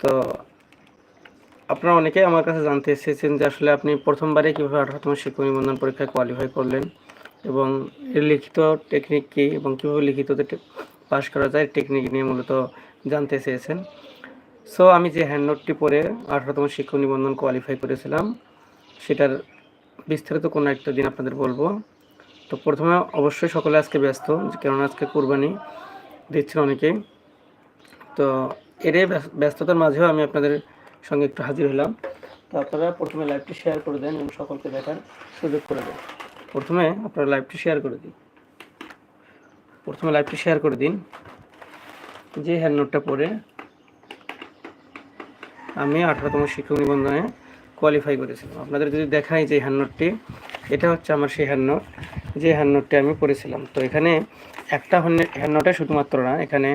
তো আপনারা অনেকেই আমার কাছে জানতে এসেছেন যে আসলে আপনি প্রথমবারে কীভাবে আঠারোতম শিক্ষক নিবন্ধন পরীক্ষায় কোয়ালিফাই করলেন এবং এর লিখিত টেকনিক কী এবং কীভাবে লিখিততে পাশ করা যায় টেকনিক নিয়ে মূলত জানতে চেয়েছেন। সো আমি যে হ্যান্ড নোটটি পড়ে আঠারোতম শিক্ষক নিবন্ধন কোয়ালিফাই করেছিলাম, সেটার বিস্তারিত কোনো একটা দিন আপনাদের বলব। তো প্রথমে অবশ্যই সকলে আজকে ব্যস্ত কেননা আজকে কোরবানি দিচ্ছেন অনেকেই। তো এর ব্যস্ততার মাঝেও আমি আপনাদের সঙ্গে একটু হাজির হলাম। তো আপনারা প্রথমে লাইভটি শেয়ার করে দেন এবং সকলকে দেখার সুযোগ করে দেন। প্রথমে আপনারা লাইভটি শেয়ার করে দিন। প্রথমে লাইভটি শেয়ার করে দিন। যে হ্যান্ড নোটটা পড়ে, আমি আঠারোতম শিক্ষক নিবন্ধনে কোয়ালিফাই করেছিলাম। আপনাদের যদি দেখাই যে হ্যান্ড নোটটি এটা হচ্ছে আমার সেই হ্যান্ড নোট যে হ্যান্ড নোটটি আমি পড়েছিলাম। তো এখানে একটা হ্যান্ড নোটে শুধুমাত্র না, এখানে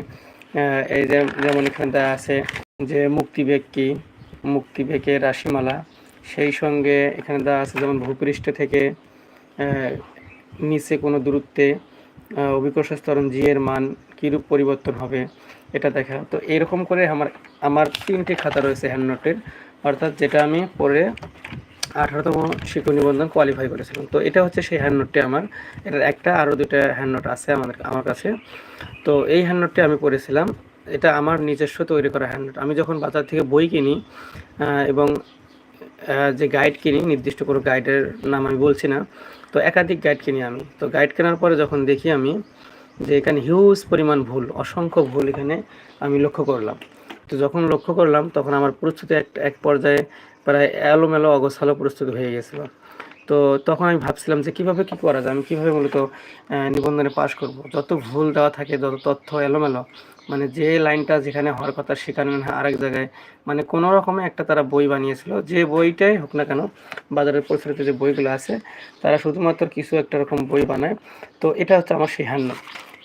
এই যে যেমন এখানে দেওয়া আছে যে মুক্তিবেগ কি? মুক্তিবেগের রাশিমালা। সেই সঙ্গে এখানে দেওয়া আছে যেমন ভূপৃষ্ঠ থেকে নিচে কোনো দূরত্বে আহ, অভিকর্ষ স্তরণ মান কীরূপ পরিবর্তন হবে এটা দেখা। তো এরকম করে আমার আমার তিনটি খাতা রয়েছে হ্যান্ড নোটের অর্থাৎ যেটা আমি পরে আঠারোতম শিক্ষক নিবন্ধন কোয়ালিফাই করেছিলাম। তো এটা হচ্ছে সেই হ্যান্ড নোটটি আমার। এটার একটা আরও দুটো হ্যান্ড নোট আছে আমাদের, আমার কাছে। তো এই হ্যান্ড নোটটি আমি পড়েছিলাম। এটা আমার নিজস্ব তৈরি করা হ্যান্ড নোট আমি যখন বাজার থেকে বই কিনি এবং যে গাইড কিনি, নির্দিষ্ট কোনো গাইডের নাম আমি বলছি না, তো একাধিক গাইড কিনি আমি। তো গাইড কেনার পরে যখন দেখি আমি যে এখানে হিউজ পরিমাণ ভুল, অসংখ্য ভুল এখানে আমি লক্ষ্য করলাম। তো যখন লক্ষ্য করলাম, তখন আমার প্রস্তুতি এক এক পর্যায়ে প্রায় এলোমেলো অগোছালো প্রস্তুত হয়ে গেছিল। তো তখন আমি ভাবছিলাম যে কীভাবে কি করা যায়? আমি কীভাবে মূলত নিবন্ধনে পাশ করব? যত ভুল দেওয়া থাকে, যত তথ্য এলোমেলো মানে যে লাইনটা যেখানে হওয়ার কথা সেখানে আরেক জায়গায় মানে কোনো রকমে একটা তারা বই বানিয়েছিল। যে বইটাই হোক না কেন, বাজারের প্রচলিত যে বইগুলো আছে, তারা শুধুমাত্র কিছু একটা রকম বই বানায়। তো এটা হচ্ছে আমার সেই হ্যান্ড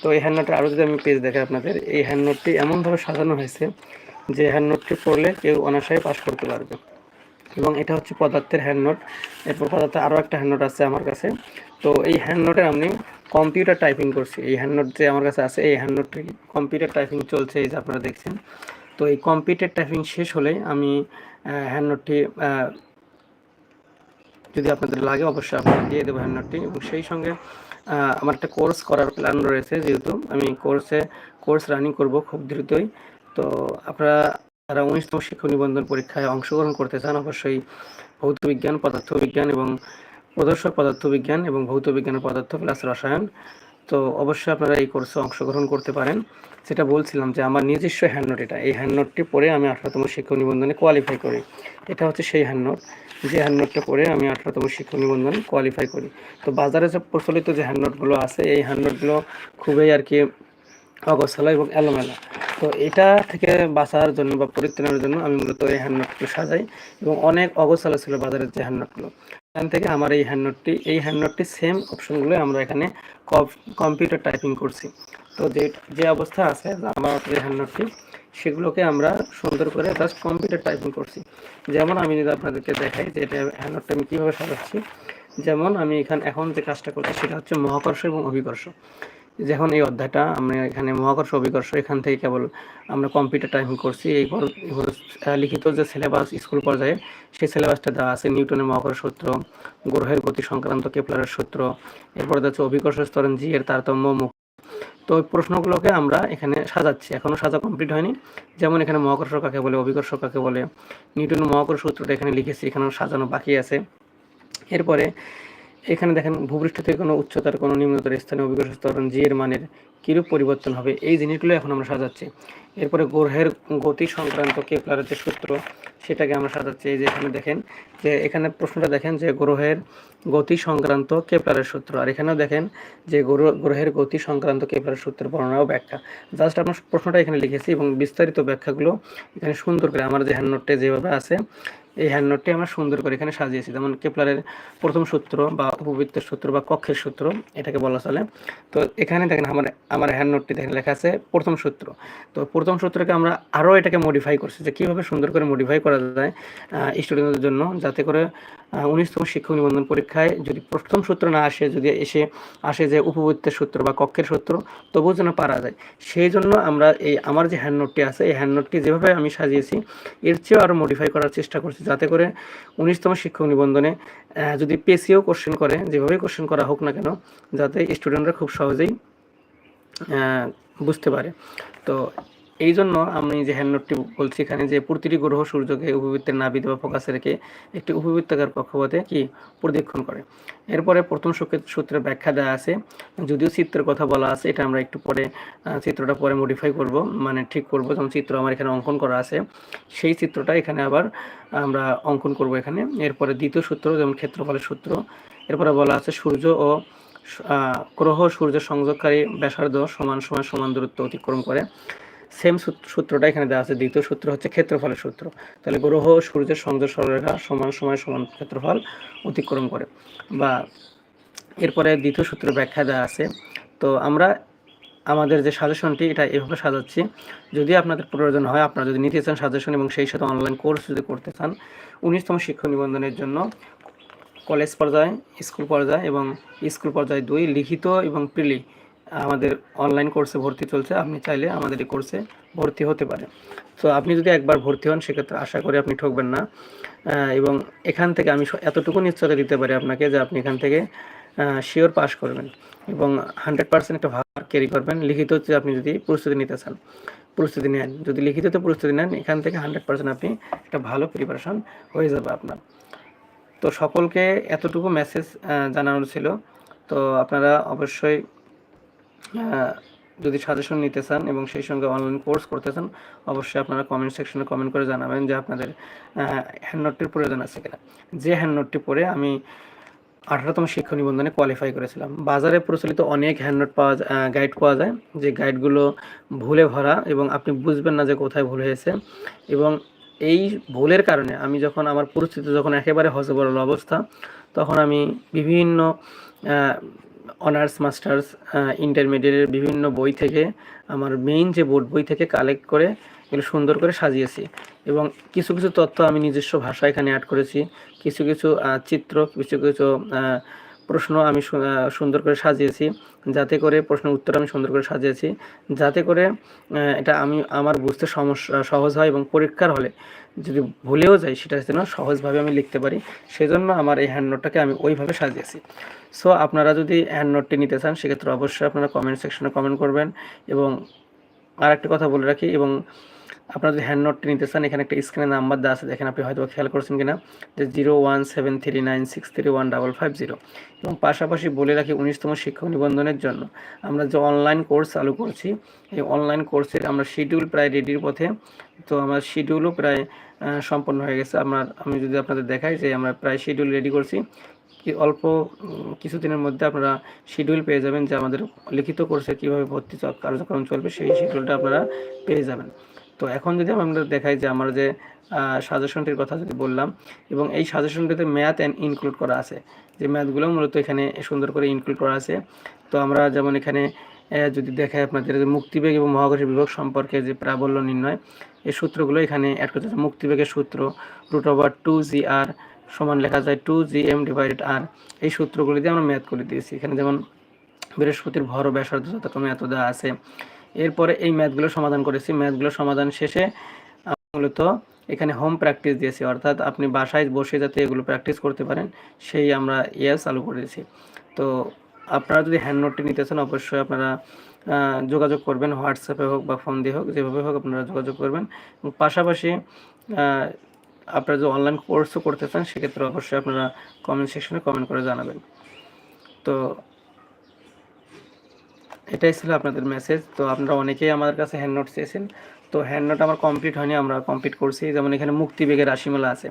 তো এই হ্যান্ড নোটের আরও যদি আমি পেজ দেখাই আপনাদের, এই হ্যান্ড নোটটি এমনভাবে সাজানো হয়েছে যে হ্যান্ড নোটটি পড়লে কেউ অনায়াসে পাশ করতে পারবে। এবং এটা হচ্ছে পদার্থের হ্যান্ড নোট এরপর পদার্থের আরও একটা হ্যান্ড নোট আছে আমার কাছে। তো এই হ্যান্ড নোটে আমি কম্পিউটার টাইপিং করছি। এই হ্যান্ড নোট যে আমার কাছে আছে, এই হ্যান্ড নোটটি কম্পিউটার টাইপিং চলছে, এই যে আপনারা দেখছেন। তো এই কম্পিউটার টাইপিং শেষ হলে আমি হ্যান্ড নোটটি যদি আপনাদের লাগে অবশ্যই আপনাদের দিয়ে দেবো হ্যান্ড নোটটি এবং সেই সঙ্গে আমার একটা কোর্স করার প্ল্যান রয়েছে যেহেতু আমি কোর্সে কোর্স রানিং করব খুব দ্রুতই। তো আপনারা যারা উনিশতম শিক্ষক নিবন্ধন পরীক্ষায় অংশগ্রহণ করতে চান অবশ্যই ভৌত বিজ্ঞান, পদার্থবিজ্ঞান এবং প্রদর্শক পদার্থবিজ্ঞান এবং ভৌত বিজ্ঞানের পদার্থ প্লাস রসায়ন। তো অবশ্যই আপনারা এই কোর্সে অংশগ্রহণ করতে পারেন। যেটা বলছিলাম যে আমার নিজস্ব হ্যান্ড নোট এটা। এই হ্যান্ড নোটটি পড়ে আমি আঠারোতম শিক্ষক নিবন্ধনে কোয়ালিফাই করি। এটা হচ্ছে সেই হ্যান্ড নোট যে হ্যান্ড নোটটা পড়ে আমি আঠারোতম শিক্ষক নিবন্ধনে কোয়ালিফাই করি। তো বাজারে যে প্রচলিত যে হ্যান্ড নোটগুলো আছে, এই হ্যান্ড নোটগুলো খুবই আর কি অগোছালো এবং এলোমেলো। তো এটা থেকে বাঁচার জন্য বা পরিত্রাণের জন্য আমি মূলত এই হ্যান্ড নোটগুলো সাজাই এবং অনেক অগোছালো ছিল বাজারের যে হ্যান্ড নোটগুলো এখান থেকে আমার এই হ্যান্ড নোটটি এই হ্যান্ড নোটটি সেম অপশনগুলো আমরা এখানে কম্পিউটার টাইপিং করছি। তো যে যে অবস্থা আছে আমার যে হ্যান্ড নোটটি সেগুলোকে আমরা সুন্দর করে জাস্ট কম্পিউটার টাইপিং করছি। যেমন আমি যদি আপনাদেরকে দেখাই যে এটা হ্যান্ড নোটটা আমি কীভাবে সাজাচ্ছি, যেমন আমি এখানে, এখন যে কাজটা করছি সেটা হচ্ছে মহাকর্ষ এবং অভিকর্ষ। যখন এই অধ্যায়টা আমরা এখানে মহাকর্ষ অভিকর্ষ এখান থেকে কেবল আমরা কম্পিউটার টাইপিং করছি আহ, লিখিত যে সিলেবাস স্কুল পর্যায়ে সেই সিলেবাসটা দেওয়া আছে নিউটনের মহাকর্ষ সূত্র গ্রহের গতি সংক্রান্ত কেপলারের সূত্র এরপর হচ্ছে অভিকর্ষ স্তরণ জি এর তারতম্য মুখ তো ওই প্রশ্নগুলোকে আমরা এখানে সাজাচ্ছি এখনও সাজা কমপ্লিট হয়নি। যেমন এখানে মহাকর্ষ কাকে বলে অভিকর্ষ কাকে বলে নিউটনের মহাকর্ষ সূত্রটা এখানে লিখেছি এখানেও সাজানো বাকি আছে। এরপরে এখানে দেখেন ভূপৃষ্ঠ থেকে কোনো উচ্চতার, কোনো নিম্নতর স্থানে অভিকর্ষ স্তরণ জি এর মানের কীরূপ পরিবর্তন হবে? এই জিনিসগুলো এখন আমরা সাজাচ্ছি। এরপরে গ্রহের গতি সংক্রান্ত কেপলারের যে সূত্র, সেটাকে আমরা সাজাচ্ছি। এই যে এখানে দেখেন যে, এখানে প্রশ্নটা দেখেন যে, গ্রহের গতি সংক্রান্ত কেপলারের সূত্র। আর এখানেও দেখেন যে, গ্রহ- গ্রহের গতি সংক্রান্ত কেপলারের সূত্রের বর্ণনা ও ব্যাখ্যা। জাস্ট আমরা প্রশ্নটা এখানে লিখেছি এবং বিস্তারিত ব্যাখ্যাগুলো এখানে সুন্দর করে, আমার যে হ্যান্ড নোটে যেভাবে আছে এই হ্যান্ড নোটটি আমরা সুন্দর করে এখানে সাজিয়েছি। যেমন কেপলারের প্রথম সূত্র বা উপবৃত্তের সূত্র বা কক্ষের সূত্র, এটাকে বলা চলে। তো এখানে দেখেন আমার আমার হ্যান্ড নোটটি দেখেন লেখা আছে প্রথম সূত্র। তো প্রথম সূত্রকে আমরা আরও এটাকে মডিফাই করছি যে কীভাবে সুন্দর করে মডিফাই করা যায় স্টুডেন্টদের জন্য, যাতে করে উনিশতম শিক্ষক নিবন্ধন পরীক্ষায় যদি প্রথম সূত্র না আসে, যদি এসে আসে যে উপবৃত্তের সূত্র বা কক্ষের সূত্র, তবুও যেন পারা যায়। সেই জন্য আমরা এই আমার যে হ্যান্ড নোটটি আছে, এই হ্যান্ড নোটটি যেভাবে আমি সাজিয়েছি, এর চেয়েও আরও মডিফাই করার চেষ্টা করছি যাতে করে উনিশতম শিক্ষক নিবন্ধনে যদি পেসিও কোশ্চেন করে যেভাবে কোশ্চেন করা হোক না কেন, যাতে স্টুডেন্টরা খুব সহজেই বুঝতে পারে। তো এই জন্য আমি যে হ্যান্ড নোটটি বলছি এখানে যে প্রতিটি গ্রহ সূর্যকে উপবৃত্তের নাবিদ বা ফোকাসে রেখে একটি উপবৃত্তাকার কক্ষপথে কি প্রদক্ষিণ করে। এরপরে প্রথম সূত্রের ব্যাখ্যা দেওয়া আছে, যদিও চিত্রের কথা বলা আছে, এটা আমরা একটু পরে চিত্রটা পরে মডিফাই করব মানে ঠিক করব যেমন চিত্র আমার এখানে অঙ্কন করা আছে। সেই চিত্রটা এখানে আবার আমরা অঙ্কন করব এখানে। এরপরে দ্বিতীয় সূত্র যেমন ক্ষেত্রফলের সূত্র, এরপরে বলা আছে সূর্য ও গ্রহ সূর্য সংযোগকারী ব্যাসার্ধ সমান সমান সমান দূরত্ব অতিক্রম করে। সেম সূত্রটা এখানে দেওয়া আছে। দ্বিতীয় সূত্র হচ্ছে ক্ষেত্রফলের সূত্র। তাহলে গ্রহ সূর্যের সংযোগ সরলরেখা সমান সময় সমান ক্ষেত্রফল অতিক্রম করে। বা এরপরে দ্বিতীয় সূত্র ব্যাখ্যা দেওয়া আছে। তো আমরা আমাদের যে সাজেশনটি, এটা এভাবে সাজাচ্ছি। যদি আপনাদের প্রয়োজন হয়, আপনারা যদি নিতে চান সাজেশন এবং সেই সাথে অনলাইন কোর্স যদি করতে চান, উনিশতম শিক্ষক নিবন্ধনের জন্য কলেজ পর্যায়ে স্কুল পর্যায়ে এবং স্কুল পর্যায়ে দুই লিখিত এবং প্রিলি আমাদের অনলাইন কোর্সে ভর্তি চলছে, আপনি চাইলে আমাদের এই কোর্সে ভর্তি হতে পারেন। তো আপনি যদি একবার ভর্তি হন, সেক্ষেত্রে আশা করি আপনি ঠকবেন না। এবং এখান থেকে আমি এতটুকু নিশ্চয়তা দিতে পারি আপনাকে যে আপনি এখান থেকে শিওর পাস করবেন। এবং হান্ড্রেড পার্সেন্ট একটা ভালো ক্যারি করবেন। লিখিত হচ্ছে আপনি যদি প্রস্তুতি নিতে চান, প্রস্তুতি নেন। যদি লিখিততে প্রস্তুতি নেন, এখান থেকে হান্ড্রেড পার্সেন্ট আপনি একটা ভালো প্রিপারেশন হয়ে যাবে আপনার। তো সকলকে এতটুকু মেসেজ জানানোর ছিল। তো আপনারা অবশ্যই যদি সাজেশন নিতে চান এবং সেই সঙ্গে অনলাইন কোর্স করতে চান, অবশ্যই আপনারা কমেন্ট সেকশনে কমেন্ট করে জানাবেন যে আপনাদের হ্যান্ড নোটটির প্রয়োজন আছে কিনা। যে হ্যান্ড নোটটি পরে আমি আঠারোতম শিক্ষা নিবন্ধনে কোয়ালিফাই করেছিলাম। বাজারে প্রচলিত অনেক হ্যান্ড নোট পাওয়া যায় গাইড পাওয়া যায়, যে গাইডগুলো ভুলে ভরা এবং আপনি বুঝবেন না যে কোথায় ভুল হয়েছে এবং এই ভুলের কারণে আমি যখন আমার পরিস্থিতি যখন একেবারে হজবরল অবস্থা, তখন আমি বিভিন্ন অনার্স মাস্টার্স ইন্টারমিডিয়েটের বিভিন্ন বই থেকে, আমার মেইন যে বোর্ড বই থেকে কালেক্ট করে এগুলো সুন্দর করে সাজিয়েছি। এবং কিছু কিছু তথ্য আমি নিজস্ব ভাষা এখানে অ্যাড করেছি। কিছু কিছু চিত্র, কিছু কিছু প্রশ্ন আমি সুন্দর করে সাজিয়েছি। যাতে করে প্রশ্নের উত্তর আমি সুন্দর করে সাজিয়েছি। যাতে করে এটা আমি আমার বুঝতে সমস্যা সহজ হয় এবং পরীক্ষার হলে যদি ভুলেও যাই, সেটা যেন সহজভাবে আমি লিখতে পারি। সেজন্য আমার এই হ্যান্ড নোটটাকে আমি ওইভাবে সাজিয়েছি। সো আপনারা যদি হ্যান্ড নোটটি নিতে চান, সেক্ষেত্রে অবশ্যই আপনারা কমেন্ট সেকশনে কমেন্ট করবেন এবং আর একটা কথা বলে রাখি এবং আপনারা যদি হ্যান্ড নোটটি নিতে চান, এখানে একটা স্ক্রিনে নাম্বার দেওয়া আছে, দেখেন আপনি হয়তো খেয়াল করছেন কিনা, যে zero one seven three nine six three one double five zero এবং পাশাপাশি বলে রাখি উনিশতম শিক্ষক নিবন্ধনের জন্য, আমরা যে অনলাইন কোর্স চালু করছি, এই অনলাইন কোর্সের আমরা শিডিউল প্রায় রেডির পথে। তো আমার শিডিউলও প্রায় সম্পন্ন হয়ে গেছে। আমার, আমি যদি আপনাদের দেখাই যে আমরা প্রায় শিডিউল রেডি করছি অল্প কিছুদিনের মধ্যে আপনারা শিডিউল পেয়ে যাবেন যে আমাদের লিখিত কোর্সে কীভাবে ভর্তি কার্যক্রম চলবে, সেই শিডিউলটা আপনারা পেয়ে যাবেন। তো এখন যদি আমরা দেখাই যে আমরা যে সাজেশনটির কথা যদি বললাম, এবং এই সাজেশনটিতে ম্যাথ অ্যান্ড ইনক্লুড করা আছে, যে ম্যাথগুলো মূলত এখানে সুন্দর করে ইনক্লুড করা আছে। তো আমরা যেমন এখানে যদি দেখাই আপনাদের যে মুক্তিবেগ এবং মহাকাশের বিভাগ সম্পর্কে যে প্রাবল্য নির্ণয়, এই সূত্রগুলো এখানে অ্যাড করতে মুক্তিবেগের সূত্র root over two G R সমান লেখা যায় two G M divided R এই সূত্রগুলি দিয়ে আমরা ম্যাথ করে দিয়েছি। এখানে যেমন বৃহস্পতির ভর ব্যাসার্ধ যতক্রমে এত দেওয়া আছে। এরপরে এই ম্যাথগুলো সমাধান করেছি। ম্যাথগুলো সমাধান শেষে মূলত এখানে হোম প্র্যাকটিস দিয়েছি, অর্থাৎ আপনি বাসায় বসে যাতে এগুলো প্র্যাকটিস করতে পারেন, সেই আমরা ইয়ে চালু করেছি। তো আপনারা যদি হ্যান্ড নোটটি নিতে চান, অবশ্যই আপনারা যোগাযোগ করবেন, হোয়াটসঅ্যাপে হোক বা ফোন দিয়ে হোক, যেভাবে হোক আপনারা যোগাযোগ করবেন। পাশাপাশি আপনারা যদি অনলাইন কোর্সও করতে চান, সেক্ষেত্রে অবশ্যই আপনারা কমেন্ট সেকশনে কমেন্ট করে জানাবেন। তো এটাই ছিল আপনাদের মেসেজ তো আপনারা অনেকেই আমাদের কাছে হ্যান্ড নোট চেয়েছেন। তো হ্যান্ড নোট আমার কমপ্লিট হয়নি, আমরা কমপ্লিট করছি। যেমন এখানে মুক্তিবেগের রাশিমালা আছে।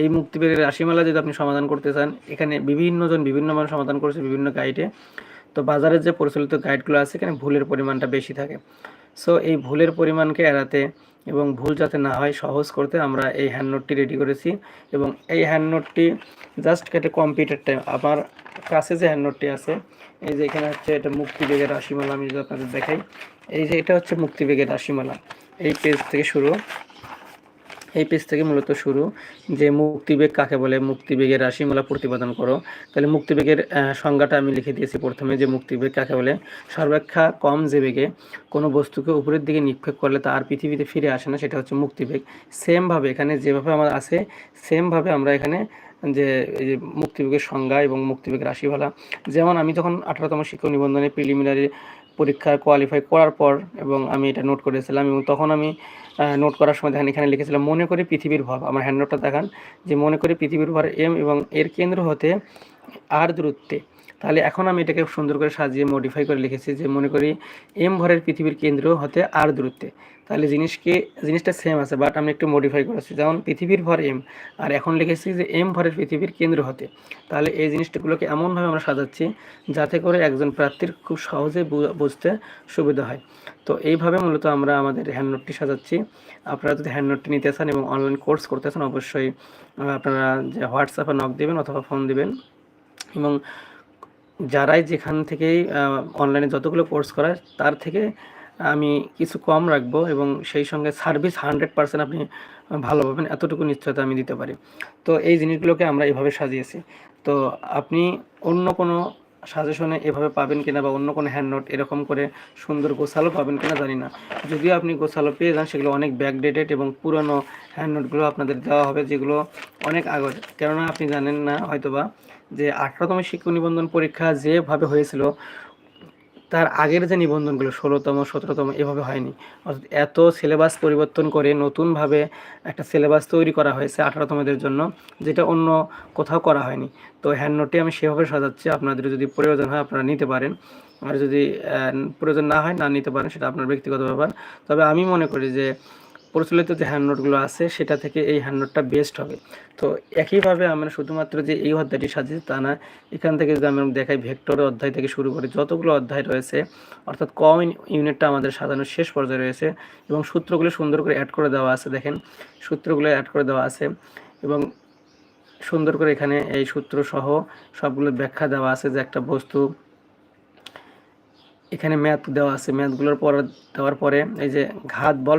এই মুক্তিবেগের রাশিমালা যদি আপনি সমাধান করতে চান, এখানে বিভিন্নজন বিভিন্ন মানুষ সমাধান করছে বিভিন্ন গাইডে তো বাজারের যে প্রচলিত গাইডগুলো আছে, এখানে ভুলের পরিমাণটা বেশি থাকে। সো এই ভুলের পরিমাণকে এড়াতে এবং ভুল যাতে না হয়, সহজ করতে আমরা এই হ্যান্ড নোটটি রেডি করেছি। এবং এই হ্যান্ড নোটটি জাস্ট কেটে কম্পিউটার টাইম আমার কাছে যে হ্যান্ড নোটটি আছে এই যে এখানে হচ্ছে এটা মুক্তিবেগের রাশিমালা, আমি যদি আপনাদের দেখাই। এই যে এটা হচ্ছে মুক্তিবেগের রাশিমালা। এই পেজ থেকে শুরু। এই পেজ থেকে মূলত শুরু যে মুক্তিবেগ কাকে বলে? মুক্তিবেগের রাশিমালা প্রতিপাদন করো। তাহলে মুক্তিবেগের সংজ্ঞাটা আমি লিখে দিয়েছি প্রথমে যে মুক্তিবেগ কাকে বলে? সর্বাপেক্ষা কম যে বেগে কোনো বস্তুকে উপরের দিকে নিক্ষেপ করলে তার পৃথিবীতে ফিরে আসে না, সেটা হচ্ছে মুক্তিবেগ। সেমভাবে এখানে যেভাবে আমার আছে সেমভাবে আমরা এখানে যে এই যে মুক্তিবেগের সংজ্ঞা এবং মুক্তিবেগের রাশিফলা যেমন আমি যখন আঠারোতম শিক্ষক নিবন্ধনে প্রিলিমিনারি পরীক্ষা কোয়ালিফাই করার পর এবং আমি এটা নোট করেছিলাম এবং তখন আমি নোট করার সময় দেখেন এখানে লিখেছিলাম, মনে করে পৃথিবীর ভর। আমার হ্যান্ড নোটটা দেখান, যে মনে করি পৃথিবীর ভর এম এবং এর কেন্দ্র হতে আর দূরত্বে। তাহলে এখন আমি এটাকে সুন্দর করে সাজিয়ে মডিফাই করে লিখেছি যে মনে করি এম ভরের পৃথিবীর কেন্দ্র হতে আর দূরত্বে। তাহলে জিনিসকে, জিনিসটা সেম আছে বাট আমি একটু মডিফাই করেছি। যেমন পৃথিবীর ভর এম আর এখন লিখেছি যে এম ভরের পৃথিবীর কেন্দ্র হতে। তাহলে এই জিনিসটাগুলোকে এমনভাবে আমরা সাজাচ্ছি যাতে করে একজন প্রার্থীর খুব সহজে বুঝতে সুবিধা হয়। তো এইভাবে মূলত আমরা আমাদের হ্যান্ড নোটটি সাজাচ্ছি। আপনারা যদি হ্যান্ড নোটটি নিতে চান এবং অনলাইন কোর্স করতে চান, অবশ্যই আপনারা যে হোয়াটসঅ্যাপে নক দেবেন অথবা ফোন দেবেন। এবং যারাই যেখান থেকেই অনলাইনে যতগুলো কোর্স করায়, তার থেকে আমি কিছু কম রাখব এবং সেই সঙ্গে সার্ভিস হান্ড্রেড পার্সেন্ট আপনি ভালো পাবেন, এতটুকু নিশ্চয়তা আমি দিতে পারি। তো এই জিনিসগুলোকে আমরা এভাবে সাজিয়েছি। তো আপনি অন্য কোনো সাজেশনে এভাবে পাবেন কিনা বা অন্য কোনো হ্যান্ড নোট এরকম করে সুন্দর গোছালো পাবেন কিনা জানি না। যদিও আপনি গোছালো পেয়ে যান, সেগুলো অনেক ব্যাকডেটেড এবং পুরনো হ্যান্ড নোটগুলো আপনাদের দেওয়া হবে, যেগুলো অনেক আগের। কেননা আপনি জানেন না হয়তোবা যে আঠারোতম শিক্ষক নিবন্ধন পরীক্ষা যেভাবে হয়েছিল, তার আগের যে নিবন্ধনগুলো, ষোলোতম, সতেরোতম, এভাবে হয়নি। অর্থাৎ এত সিলেবাস পরিবর্তন করে নতুনভাবে একটা সিলেবাস তৈরি করা হয়েছে আঠারোতমদের জন্য, যেটা অন্য কোথাও করা হয়নি। তো হ্যান্ড নোটটি আমি সেভাবে সাজাচ্ছি, আপনাদের যদি প্রয়োজন হয় আপনারা নিতে পারেন। আর যদি প্রয়োজন না হয় না নিতে পারেন, সেটা আপনার ব্যক্তিগত ব্যাপার। তবে আমি মনে করি যে প্রচলিত যে হ্যান্ড নোটগুলো আছে, সেটা থেকে এই হ্যান্ড নোটটা বেস্ট হবে। তো একইভাবে আমরা শুধুমাত্র যে এই অধ্যায়টি সাজিয়েছি তা না, এখান থেকে যদি আমরা দেখাই ভেক্টর অধ্যায় থেকে শুরু করে যতগুলো অধ্যায় রয়েছে, অর্থাৎ কম ইউনিটটা আমাদের সাজানোর শেষ পর্যায়ে রয়েছে এবং সূত্রগুলো সুন্দর করে অ্যাড করে দেওয়া আছে দেখেন, সূত্রগুলো অ্যাড করে দেওয়া আছে এবং সুন্দর করে এখানে এই সূত্র সহ সবগুলো ব্যাখ্যা দেওয়া আছে যে একটা বস্তু এখানে ম্যাথ দেওয়া আছে। ম্যাথগুলোর পর, দেওয়ার পরে এই যে ঘাত বল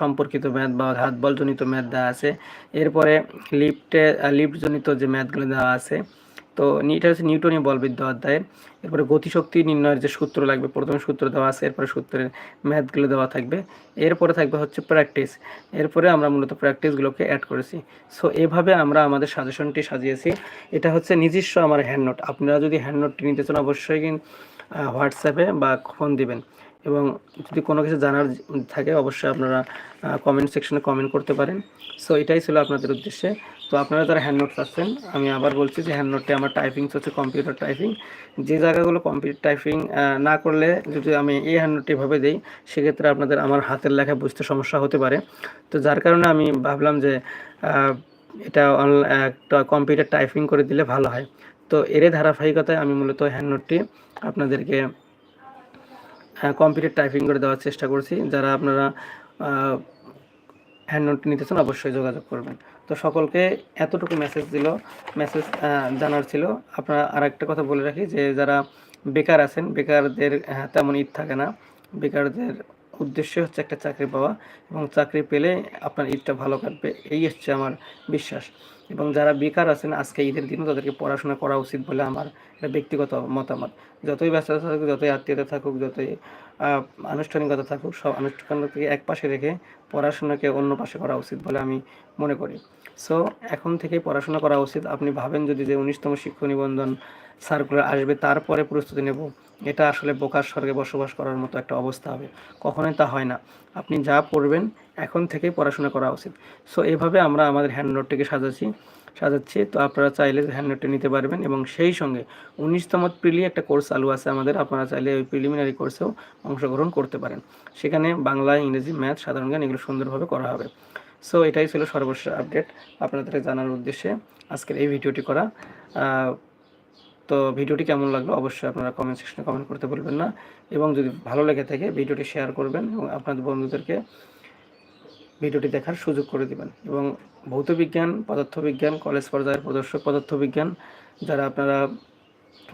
সম্পর্কিত ম্যাথ বা ঘাত বলজনিত ম্যাথ দেওয়া আছে। এরপরে লিফটে লিফটজনিত যে ম্যাথগুলো দেওয়া আছে, তো এটা হচ্ছে নিউটনীয় বলবিদ্যা অধ্যায়ের। এরপরে গতিশক্তি নির্ণয়ের যে সূত্র লাগবে, প্রথমে সূত্র দেওয়া আছে, এরপরে সূত্রের ম্যাথগুলো দেওয়া থাকবে। এরপরে থাকবে হচ্ছে প্র্যাকটিস এরপরে আমরা মূলত প্র্যাকটিসগুলোকে অ্যাড করেছি। সো এভাবে আমরা আমাদের সাজেশনটি সাজিয়েছি। এটা হচ্ছে নিজস্ব আমার হ্যান্ড নোট আপনারা যদি হ্যান্ড নোটটি নিতে চান, অবশ্যই কিন্তু হোয়াটসঅ্যাপে বা ফোন দিবেন। এবং যদি কোনো কিছু জানার থাকে, অবশ্যই আপনারা কমেন্ট সেকশনে কমেন্ট করতে পারেন। সো এটাই ছিল আপনাদের উদ্দেশ্যে। তো আপনারা যারা হ্যান্ড নোট পাচ্ছেন আমি আবার বলছি যে হ্যান্ড নোটটি আমার টাইপিং হচ্ছে কম্পিউটার টাইপিং যে জায়গাগুলো কম্পিউটার টাইপিং না করলে যদি আমি এই হ্যান্ড নোটটি ভাবে দিই, সেক্ষেত্রে আপনাদের আমার হাতের লেখা বুঝতে সমস্যা হতে পারে। তো যার কারণে আমি ভাবলাম যে এটা একটা কম্পিউটার টাইপিং করে দিলে ভালো হয়। তো এর ধারাবাহিকতায় আমি মূলত হ্যান্ড নোটটি আপনাদেরকে কম্পিউটার টাইপিং করে দেওয়ার চেষ্টা করছি। যারা আপনারা হ্যান্ড নোট নিতে চান অবশ্যই যোগাযোগ করবেন। তো সকলকে এতটুকু মেসেজ দিল মেসেজ জানার ছিল। আপনারা আর একটা কথা বলে রাখি যে, যারা বেকার আছেন, বেকারদের তেমন ঈদ থাকে না। বেকারদের উদ্দেশ্য হচ্ছে একটা চাকরি পাওয়া এবং চাকরি পেলে আপনার ঈদটা ভালো কাটবে। এই হচ্ছে আমার বিশ্বাস। এবং যারা বেকার আছেন, আজকে ঈদের দিনও তাদেরকে পড়াশোনা করা উচিত বলে আমার এটা ব্যক্তিগত মতামত। যতই ব্যস্ততা থাকুক, যতই আত্মীয়তা থাকুক, যতই আনুষ্ঠানিকতা থাকুক, সব আনুষ্ঠানিকতাকে এক পাশে রেখে পড়াশোনাকে অন্য পাশে করা উচিত বলে আমি মনে করি। সো এখন থেকে পড়াশোনা করা উচিত। আপনি ভাবেন যদি যে উনিশতম শিক্ষক নিবন্ধন সার্কুলার আসবে, তারপরে প্রস্তুতি নেব। এটা আসলে বোকার স্বর্গে বসবাস করার মতো একটা অবস্থা হবে। কখনোই তা হয় না। আপনি যা পড়বেন, এখন থেকেই পড়াশোনা করা উচিত। সো এভাবে আমরা আমাদের হ্যান্ড নোটটিকে সাজাচ্ছি। সাজাচ্ছি। তো আপনারা চাইলে হ্যান্ড নোটটি নিতে পারবেন এবং সেই সঙ্গে উনিশতম প্রিলি একটা কোর্স চালু আছে আমাদের। আপনারা চাইলে ওই প্রিলিমিনারি কোর্সেও অংশগ্রহণ করতে পারেন। সেখানে বাংলা, ইংরেজি ম্যাথ সাধারণ জ্ঞান এগুলো সুন্দরভাবে করা হবে। সো এটাই ছিল সর্বশেষ আপডেট আপনাদের জানার উদ্দেশ্যে আজকের এই ভিডিওটি করা। তো ভিডিওটি কেমন লাগল অবশ্যই আপনারা কমেন্ট সেকশনে কমেন্ট করতে বলবেন না। এবং যদি ভালো লেগে থাকে ভিডিওটি শেয়ার করবেন এবং আপনাদের বন্ধুদেরকে ভিডিওটি দেখার সুযোগ করে দিবেন। এবং ভৌত বিজ্ঞান পদার্থবিজ্ঞান কলেজ পর্যায়ের প্রদর্শক, পদার্থবিজ্ঞান, যারা আপনারা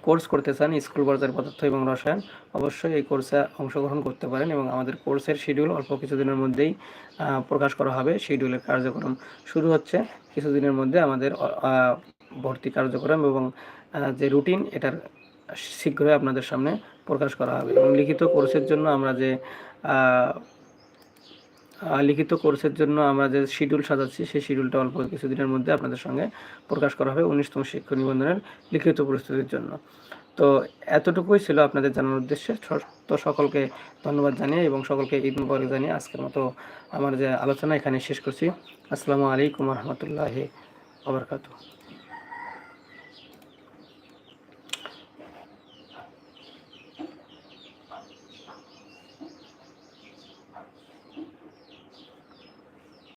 কোর্স করতে চান, স্কুল পর্যায়ের পদার্থ এবং রসায়ন, অবশ্যই এই কোর্সে অংশগ্রহণ করতে পারেন এবং আমাদের কোর্সের শিডিউল অল্প কিছুদিনের মধ্যেই প্রকাশ করা হবে শিডিউলের কার্যক্রম। শুরু হচ্ছে কিছুদিনের মধ্যে আমাদের ভর্তি কার্যক্রম এবং যে রুটিন এটার শীঘ্রই আপনাদের সামনে প্রকাশ করা হবে। এবং লিখিত কোর্সের জন্য আমরা যে লিখিত কোর্সের জন্য আমরা যে শিডিউল সাজাচ্ছি, সেই শিডিউলটা অল্প কিছুদিনের মধ্যে আপনাদের সঙ্গে প্রকাশ করা হবে উনিশতম শিক্ষক নিবন্ধনের লিখিত প্রস্তুতির জন্য। তো এতটুকুই ছিল আপনাদের জানানোর উদ্দেশ্যে। তো সকলকে ধন্যবাদ জানিয়ে এবং সকলকে ঈদ মুবারক জানিয়ে আজকের মতো আমার যে আলোচনা এখানে শেষ করছি। আসসালামু আলাইকুম রহমতুল্লাহি আবরকাতু